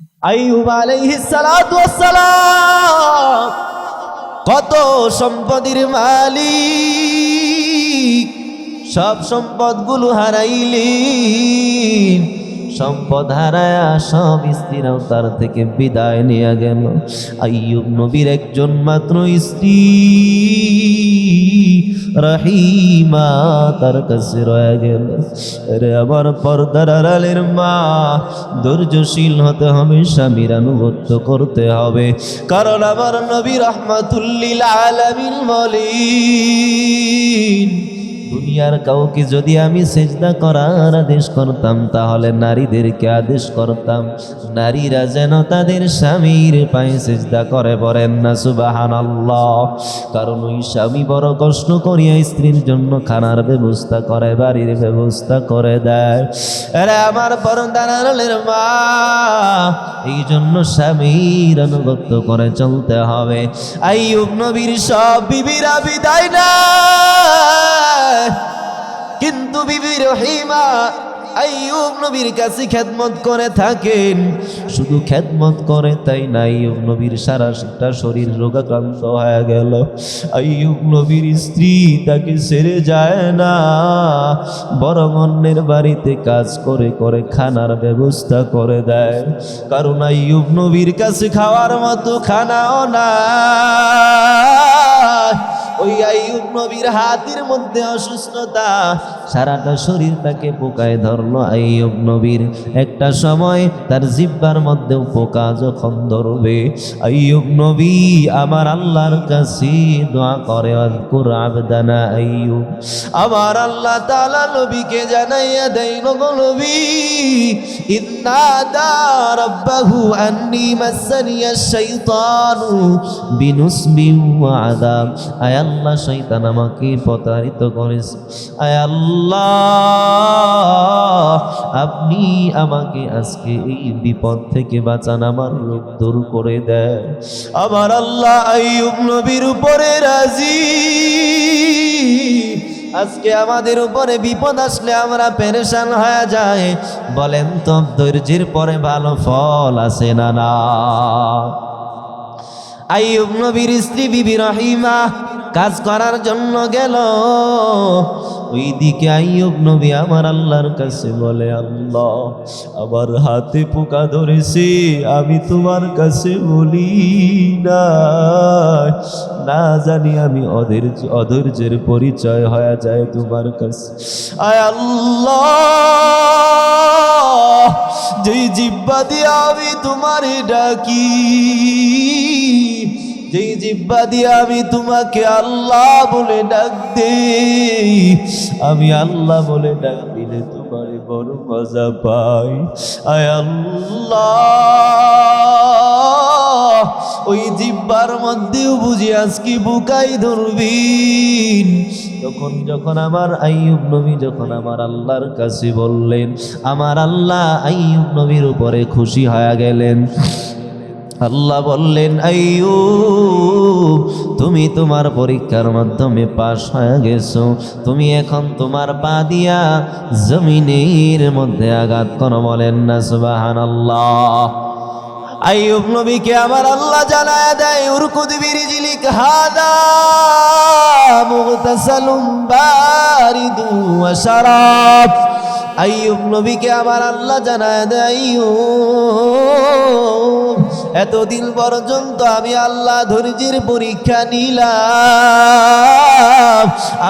আইয়ুব আলাইহিস সালাতু ওয়াসসালাম কত সম্পদের মালিক সব সম্পদগুলো হারাইলেন। সম্পদ হারায়া সব স্ত্রীরাও তার থেকে বিদায় নিয়ে গেল। আইয়ুব নবীর একজন মাত্র স্ত্রী রহিমা তার কাছে রয়ে গেল। রে আমার পর্দার আড়ালের মা, ধৈর্যশীল হতে হবে, স্বামীর আনুগত্য করতে হবে। কারণ আমার নবী রহমাতুল্লিল আলামিন বলেন দুনিয়ার কাউকে যদি আমি সেজদা করার আদেশ করতাম, তাহলে নারীদেরকে আদেশ করতাম, নারীরা যেন তাদের স্বামীর পায়ে সেজদা করে বলেন না সুবাহান কারণ ওই স্বামী বড় কষ্ট করিয়া স্ত্রীর জন্য খানার ব্যবস্থা করে, বাড়ির ব্যবস্থা করে দেয়। আরে আমার পরদারের মা, এই জন্য স্বামীর অনুগত্য করে চলতে হবে। আইয়ুব নবীর সব বিবিরা বিদায় না কিন্তু বিবি রহিমা আইয়ুব নবীর কাছে খেদমত করে থাকেন। শুধু খেদমত করে তাই না, আইয়ুব নবীর সারা সারা শরীর রোগাক্রান্ত হয়ে গেল। আইয়ুব নবীর স্ত্রী তাকে ছেড়ে যায় না, বরং অন্যের বাড়িতে কাজ করে করে খানার ব্যবস্থা করে দেয়। কারণ আইয়ুব নবীর কাছে খাওয়ার মতো খানাও না ওই আইয়ুব নবীর হাতের মধ্যে অসুস্থতা, সারাটা শরীর তাকে পোকায় ধরলো আইয়ুব নবীর। একটা সময় তার জিব্বার মধ্যেও পোকা যখন ধরবে, আইয়ুব নবী আমার আল্লাহর কাছে দোয়া করে আজকুর আবদানা আইয়ুব। আমার আল্লাহ তাআলা নবীকে জানাইয়া দেয় গো নবী ইন্নাদা রাব্বাহু আন্নি মাসানিয়া শাইতানু বিনুসবিন ওয়া আযাব। আয় আল্লাহ শয়তান আমাকে প্রতারিত করেছে। আয় আল্লাহ, আপনি আমাকে আজকে এই বিপদ থেকে বাঁচান, আমার রোগ দূর করে দেয় আমার আল্লাহ আইয়ুব নবীর উপরে রাজি। আজকে আমাদের উপরে বিপদ আসলে আমরা পেরেশান হয়ে যায় বলেন তো, ধৈর্যের পরে ভালো ফল আসে না না? আইয়ুব নবীর স্ত্রী বিবি রহিমা কাজ করার জন্য গেল। ওই দিকে আইয়ুব নবী আমার আল্লাহর কাছে বলে, আল্লাহ, আমার হাতে পোকা ধরেছে, আমি তোমার কাছে বলি না না জানি আমি অধৈর্য, অধৈর্যের পরিচয় হয়ে যায় তোমার কাছে। আয় আল্লাহ, যেই জিব্বা দিয়ে আমি তোমারে ডাকি যেই জিব্বা দিয়ে আমি তোমাকে আল্লাহ বলে ডাক আমি আল্লাহ বলে ডাক দিলে তোমারে বড় মজা পাই। আয় আল্লাহ, ওই জিব্বার মধ্যেও বুঝি আজকে বুকাই ধরবি। তখন যখন আমার আইয়ুব নবী, যখন আমার আল্লাহর কাছে বললেন, আমার আল্লাহ আইয়ুব নবীর উপরে খুশি হয়ে গেলেন। আল্লাহ বললেন, আইয়ুব, তুমি তোমার পরীক্ষার মাধ্যমে পাশ হয়ে গেছো। তুমি এখন তোমার পা দিয়া জমিনের মধ্যে আঘাত করো বলেন না সুবাহান আল্লাহ আইয়ুব নবীকে আমার আল্লাহ জানায় দেয়, উরকুদ বিরিজিলিক হাদা মুগতাসালুম বারিদু ওয়া শারাব। আইয়ুব নবীকে আমার আল্লাহ জানায় দেয়, আইয়ুব এতদিন পর্যন্ত আমি আল্লাহ ধৈর্যের পরীক্ষা নিলাম।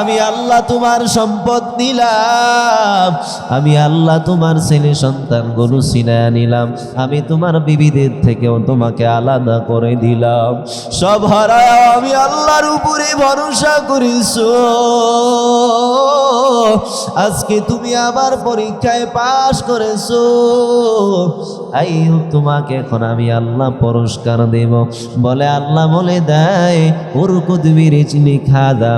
আমি আল্লাহ তোমার সম্পদ নিলাম, আমি আল্লাহ তোমার ছেলে সন্তান গরু সিনায়া নিলাম, আমি তোমার বিবিদের থেকেও তোমাকে আলাদা করে দিলাম। সব হারায় আমি আল্লাহর উপরে ভরসা করিস আজকে তুমি আবার পরীক্ষায় পাশ করেছ। আই তোমাকে এখন আমি আল্লাহ পুরস্কার দেব। বলে আল্লাহ বলে দেয় ওর উরকুদ বিরিজনি খাদা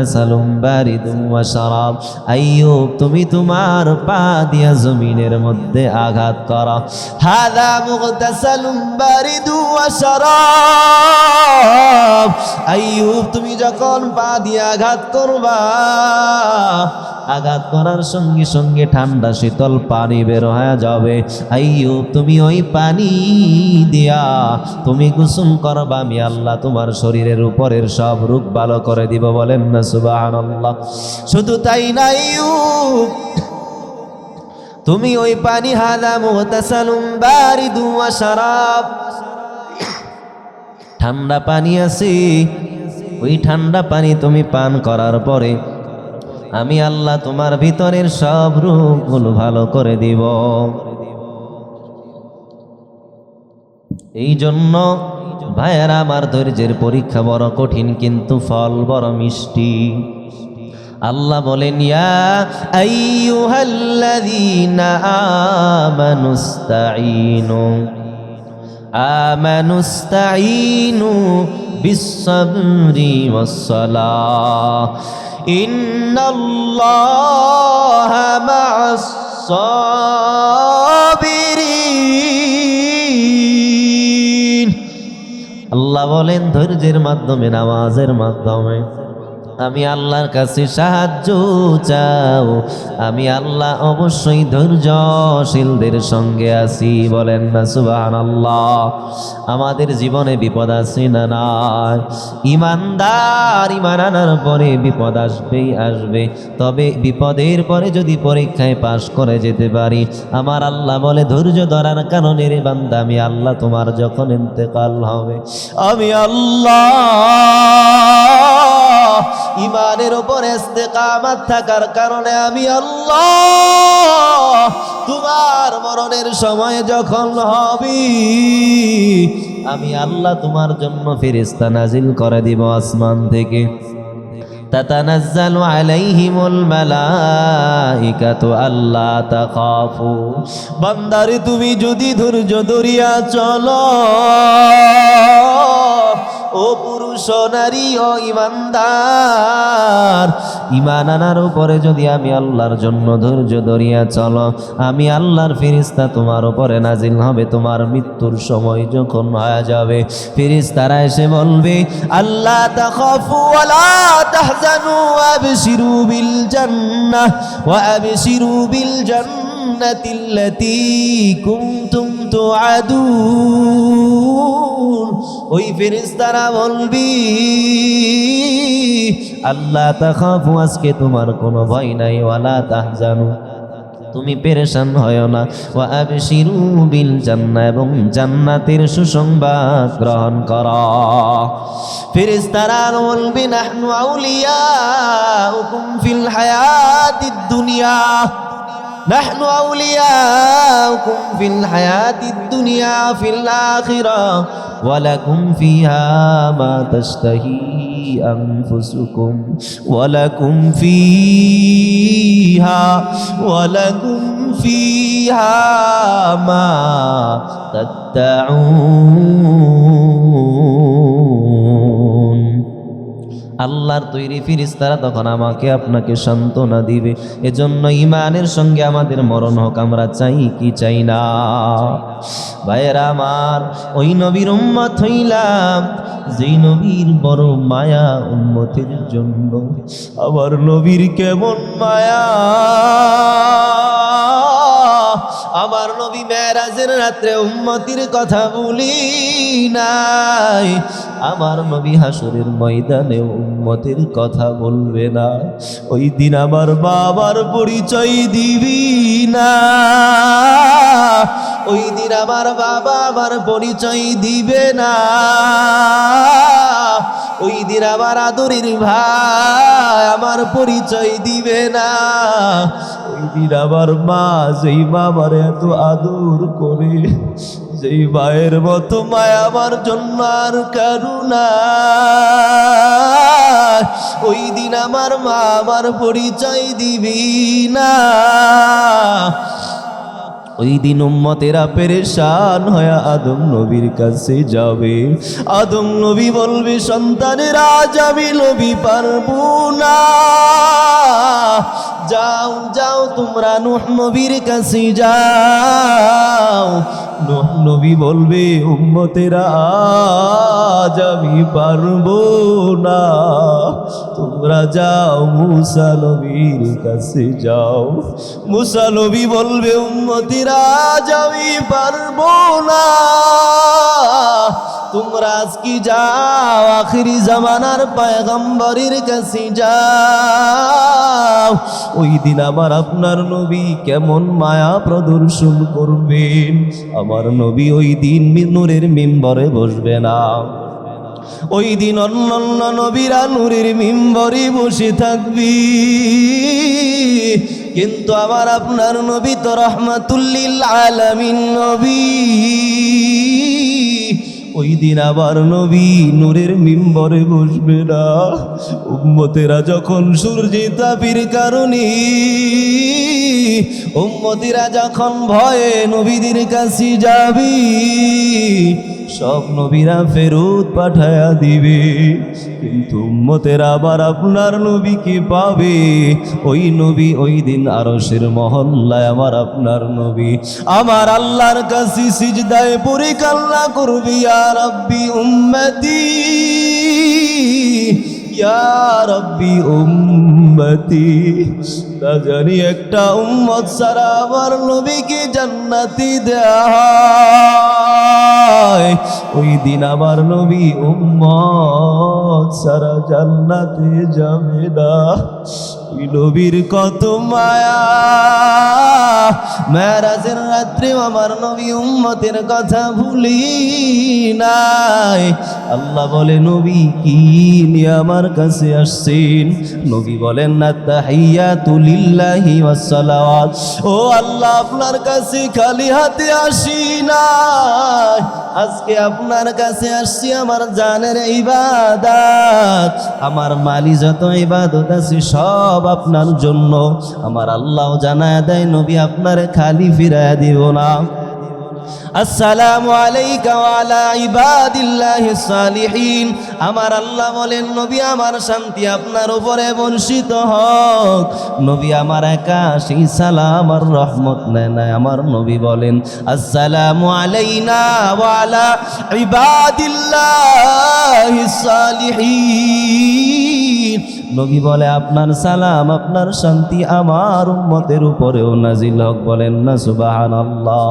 মুগতাসালুম বারিদুম ওয়া শারাব। আইয়ুব, তুমি তোমার পা দিয়া জমিনের মধ্যে আঘাত করো। হাদা মুগতাসালুম বারিদুম ওয়া শারাব। আইয়ুব, তুমি যখন পা দিয়ে আঘাত করবা আঘাত করার সঙ্গে সঙ্গে ঠান্ডা শীতল পানি বের হয়ে যাবে। আইয়ুব তুমি ওই পানি দিয়া, তুমি গোসল করবা, আমি আল্লাহ তোমার শরীরের উপরের সব রোগ ভালো করে দিব বলেন না, সুবহানাল্লাহ। শুধু তাই না আইয়ুব তুমি ওই পানি হাদা মুহতাসালুম বারিদু ওয়া শারাব। ঠান্ডা পানি আছে, ওই ঠান্ডা পানি তুমি পান করার পরে আমি আল্লাহ তোমার ভিতরের সব রোগগুলো ভালো করে দিব। এই জন্য ভাইয়ারা, আমার ধৈর্যের পরীক্ষা বড় কঠিন, কিন্তু ফল বড় মিষ্টি। আল্লাহ বলেন, ইয়া ইন্নাল্লাহা মা'আস-সাবিরিন আল্লাহ বলেন ধৈর্যের মাধ্যমে নামাজের মাধ্যমে। আমি আল্লাহর কাছে সাহায্য চাও। আমি আল্লাহ অবশ্যই ধৈর্যশীলদের সঙ্গে আছি, বলেন না সুবাহান আল্লাহ আমাদের জীবনে বিপদ আছে না নাই? ইমানদার, ইমান আনার পরে বিপদ আসবেই আসবে। তবে বিপদের পরে যদি পরীক্ষায় পাশ করে যেতে পারি, আমার আল্লাহ বলে, ধৈর্য ধরার কারণে রে বান্দা, আমি আল্লাহ তোমার যখন ইন্তেকাল হবে, আমি আল্লাহ ইমানের ওপর ইস্তেকামাত থাকার কারণে আমি আল্লাহ তোমার মরণের সময় যখন হবি আমি আল্লাহ তোমার জন্য ফেরেশতা নাজিল করে দিব আসমান থেকে تتنزل عليهم الملائكة ألا تخافوا বান্দারে তুমি যদি ধৈর্য ধরিয়া চলো ও পুরুষ নারী, ও ইমানদার। ইমান আনার উপরে যদি আমি আল্লাহর জন্য ধৈর্য ধরিয়া চলো, আমি আল্লাহর ফিরিস্তা তোমার উপরে নাজিল হবে, তোমার মৃত্যুর সময় যখন হয়ে যাবে। ফিরিস্তারা এসে বলবে আল্লাহ তাখাফু ওয়ালা তাহজানু ওয়াবশিরু বিল জান্নাহ ওয়াবশিরু বিল জান্নাতিল্লাতী কুনতুম তুআদুন। ওই ফেরেশতারা বলবি, আল্লাহ তাখাফু, আজকে তোমার কোনো ভয় নাই, ওয়ালা তাহজানু। তুমি পেরেশান হয় না। ওয়া আবশিরু বিল জান্নাহ এবং জান্নাতের সুসংবাদ গ্রহণ কর। ফেরেশতারা বলবে, নাহনু আউলিয়াউকুম ফিল হায়াতিদ দুনিয়া। نحن أولياؤكم في الحياة الدنيا في الآخرة ولكم فيها ما تشتهي أنفسكم ولكم فيها ولكم فيها ما تدعون আল্লাহর তৈরি ফিরিস্তারা তখন আমাকে আপনাকে সান্ত্বনা দিবে। এজন্য ইমানের সঙ্গে আমাদের মরণ হোক, আমরা চাই কি চাই না। ভাইয়েরা আমার, ওই নবীর উম্মত হইলাম, যেই নবীর বড় মায়া উম্মতের জন্য। আবার নবীর কেমন মায়া? আমার নবী মেরাজের রাত্রে উম্মতির কথা বলি নাই। আমার নবী হাসরের ময়দানে উম্মতের কথা বলবে না। ওই দিন আমার বাবার পরিচয় দিবি না। ওই দিন আমার বাবা আমার পরিচয় দিবে না। ওই দিন আমার আদরের ভাই আমার পরিচয় দিবে না। ওই দিন আমার মা যেই আমার এত আদর করে যেই মায়ের মতো মায় আমার জন্য আর কারুনা ওই দিন আমার মা আমার পরিচয় দিবি না। ওই দিন উম্মতেরা পেরেশান হয়ে আদম নবীর কাছে যাবে। আদম নবী বলবে, সন্তানেরা যাবি নবী পারব না। যাও যাও, তোমরা নুহ নবীর কাছে যাও। নবী বলবে, উম্মতেরা, আজ আমি পারব না। তোমরা যাও, মুসা নবীর কাছে যাও। মুসা নবী বলবে, উম্মতিরা, আজ আমি পারব না। তোমরা আজকে যাও? আখিরি জামানার পায়গম্বরের কাছে যাও। ওই দিন আমার আপনার নবী কেমন মায়া প্রদর্শন করবেন। আমার নবী ওই দিন নূরের মিম্বরে বসবে না। ওই দিন অন্য অন্য নবীরা নূরের মিম্বরে বসে থাকবি। কিন্তু আমার আপনার নবী তো রহমাতুল্লিল আলামিন নবী। ওই দিন আবার নবী নূরের মিম্বরে বসবে না। উম্মতেরা যখন সূর্যে তাপির কারণে, উম্মতিরা যখন ভয়ে নবীদের কাছে যাবি সব নবীরা ফেরত পাঠায়া দিবে। কিন্তু উম্মতের আবার আপনার নবীকে পাবে? ওই নবী ওই দিন আরশের মহল্লায় আমার আপনার নবী। আমার আল্লাহর কাছে সিজদায় পরিকাল্লা করবি আর রব্বি উম্মতি। রব্বি উম্মতি। তা জানি একটা উম্মত সারা আমার নবীকে জান্নাতি দেয়া ওই দিন আমার নবী উম্মত সারা জান্নাতে যাবে না। ওই নবীর কত মায়া। মেরাজের রাত্রে আমার নবী উম্মতের কথা ভুলি নাই। আল্লাহ বলে, নবী, কি নিয়ে আমার কাছে আসছেন? নবী বলেন না তাহিয়া তুলিল্লাহি ও আল্লাহ, আপনার কাছে খালি হাতে আসি নাই। আজকে আপনার কাছে আসছি আমার জানের ইবাদত। আমার মালি যত ইবাদত আছে সব আপনার জন্য। আমার আল্লাহ জানায় দেয়, নবী আপনার খালি ফিরায় দিব না। আসসালামু আলাইকা ওয়ালা ইবাদিল্লাহিস সালিহিন। আমার আল্লাহ বলেন, নবী আমার শান্তি আপনার উপরে বর্ষিত হোক। নবী আমার একা সেই সালাম আর রহমত নেয় না আমার নবী বলেন, আসসালামু আলাইনা ওয়ালা ইবাদিল্লাহিস সালিহিন। নবী বলে, আপনার সালাম, আপনার শান্তি আমার উম্মতের উপরেও নাজিল হক। বলেন না সুবাহান আল্লাহ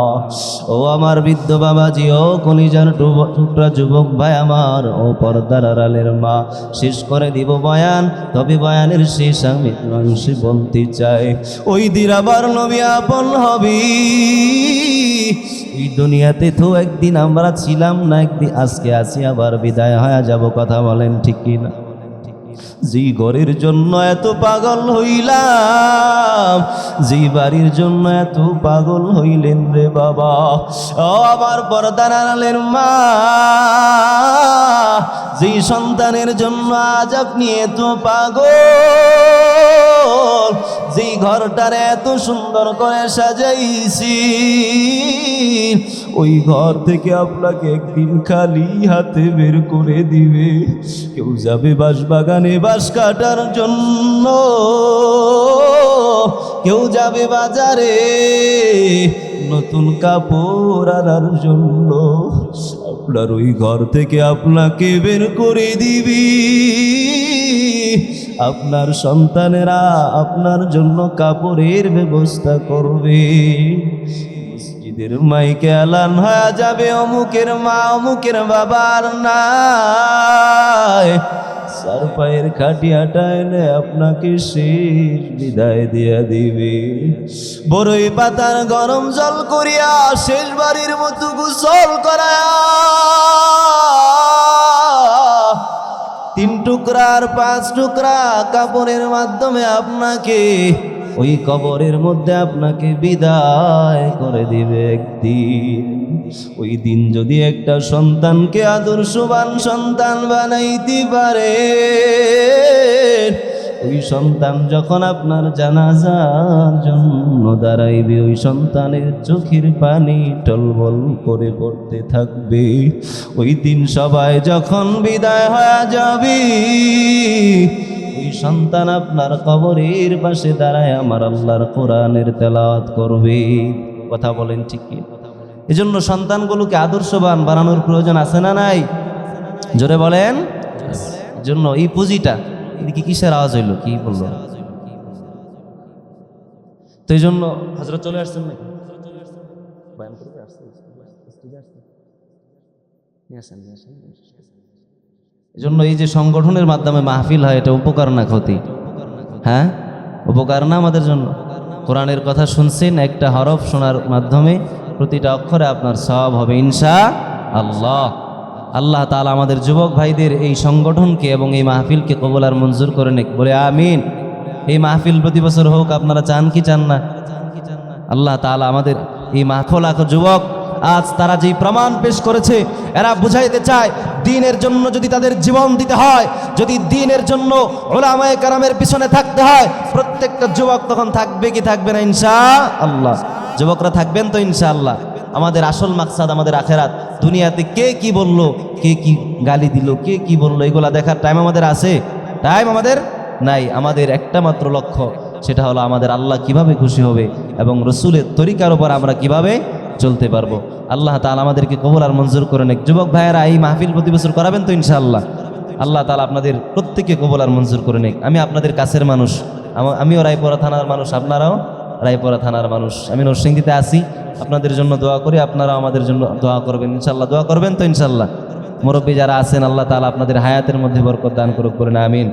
ও আমার বৃদ্ধ বাবাজি, ও কলিজার টুকরা যুবক ভাই আমার, ও পর্দার আড়ালের মা, শেষ করে দিব বয়ান। তবে বয়ানের শেষ আমি অংশে বলতে চাই, ওই দিন আবার নবী আপন হবি। এই দুনিয়াতে তো একদিন আমরা ছিলাম না, একদিন আজকে আছি, আবার বিদায় হয়ে যাব। কথা বলেন ঠিক কিনা? যে ঘরের জন্য এত পাগল হইলাম যে বাড়ির জন্য এত পাগল হইলেন রে বাবা। ও আমার পর্দার মা যে সন্তানের জন্য আজ আপনি এত পাগল যে ঘরটার এত সুন্দর করে সাজাইছি ওই ঘর থেকে আপনাকে একদিন খালি হাতে বের করে দিবে। কেউ যাবে বাঁশ বাগানে বাঁশ কাটার জন্য কেউ যাবে বাজারে নতুন কাপড় আনার জন্য। আপনার ওই ঘর থেকে আপনাকে বের করে দিবি। আপনার সন্তানেরা আপনার জন্য কাপড়ের ব্যবস্থা করবে। মসজিদের মাইকে আলান হয়ে যাবে অমুকের মা, অমুকের বাবার নাই। সার পায়ের খাটিয়াটা আপনাকে শেষ বিদায় দিয়া দিবে। বড়ই পাতার গরম জল করিয়া শেষ বাড়ির মতো গুসল করায়া তিন টুকরা আর পাঁচ টুকরা কাপড়ের মাধ্যমে আপনাকে ওই কবরের মধ্যে আপনাকে বিদায় করে দিবে একদিন। ওই দিন যদি একটা সন্তানকে আদর্শবান সন্তান বানাইতে পারে, ওই সন্তান যখন আপনার জানাজার জন্য দাঁড়াইবে, ওই সন্তানের চোখের পানি টলবল করে পড়তে থাকবে। ওই দিন সবাই যখন বিদায় হয়ে যাবে ওই সন্তান আপনার কবরের পাশে দাঁড়ায়, আমার আল্লাহর কোরআনের তেলাওয়াত করবে। কথা বলেন ঠিক কি? এজন্য সন্তানগুলোকে আদর্শবান বানানোর প্রয়োজন আছে না নাই? জোরে বলেন। জন্য এই পুঁজিটা, এদিকে কিসের আওয়াজ হইল? কি বলল তো এই জন্য হজরত চলে আসছেন নাকি? নিয়ে আসেন নিয়ে আসেন। নিয়ে আসেন। এই যে সংগঠনের মাধ্যমে মাহফিল হয়, এটা উপকার না ক্ষতি? হ্যাঁ? উপকার না আমাদের জন্য? কোরআনের কথা শুনছেন, একটা হরফ শোনার মাধ্যমে প্রতিটা অক্ষরে আপনার সব হবে ইনশা আল্লাহ আল্লাহ তালা আমাদের যুবক ভাইদের এই সংগঠনকে এবং এই মাহফিলকে কবল আর মঞ্জুর করে নেক। বলে আমিন। এই মাহফিল প্রতি বছর হোক, আপনারা চান কি চান না? আল্লাহ তালা আমাদের এই মাখো লাখো যুবক। আজ তারা যেই প্রমাণ পেশ করেছে, এরা বুঝাইতে চায়, দিনের জন্য যদি তাদের জীবন দিতে হয়, যদি দিনের জন্য ওলামায়ে কারামের পিছনে থাকতে হয়, প্রত্যেকটা যুবক তখন থাকবে কি থাকবে না ইনশা আল্লাহ যুবকরা থাকবেন তো, ইনশাআল্লাহ। আমাদের আসল মাকসাদ আমাদের আখেরাত। দুনিয়াতে কে কি বলল, কে কি গালি দিল, কে কি বলল, এগুলা দেখার টাইম আমাদের আছে? টাইম আমাদের নাই। আমাদের একটা মাত্র লক্ষ্য, সেটা হলো আমাদের আল্লাহ কীভাবে খুশি হবে এবং রসুলের তরিকার উপর আমরা কীভাবে চলতে পারব। আল্লাহ তালা আমাদেরকে কবল আর মঞ্জুর করে নেক। যুবক ভাইয়েরা, এই মাহফিল প্রতি বছর করাবেন তো ইনশাআল্লাহ? আল্লাহ তালা আপনাদের প্রত্যেককে কবল আর মঞ্জুর করে নেক। আমি আপনাদের কাছের মানুষ। আমা- আমিও রায়পুরা থানার মানুষ। আপনারাও রায়পুরা থানার মানুষ। আমি নরসিংদীতে আসি আপনাদের জন্য দোয়া করি। আপনারাও আমাদের জন্য দোয়া করবেন। ইনশাল্লাহ দোয়া করবেন তো ইনশাল্লাহ মুরব্বী যারা আছেন, আল্লাহ তালা আপনাদের হায়াতের মধ্যে বরকত দান করুক করেন আমিন।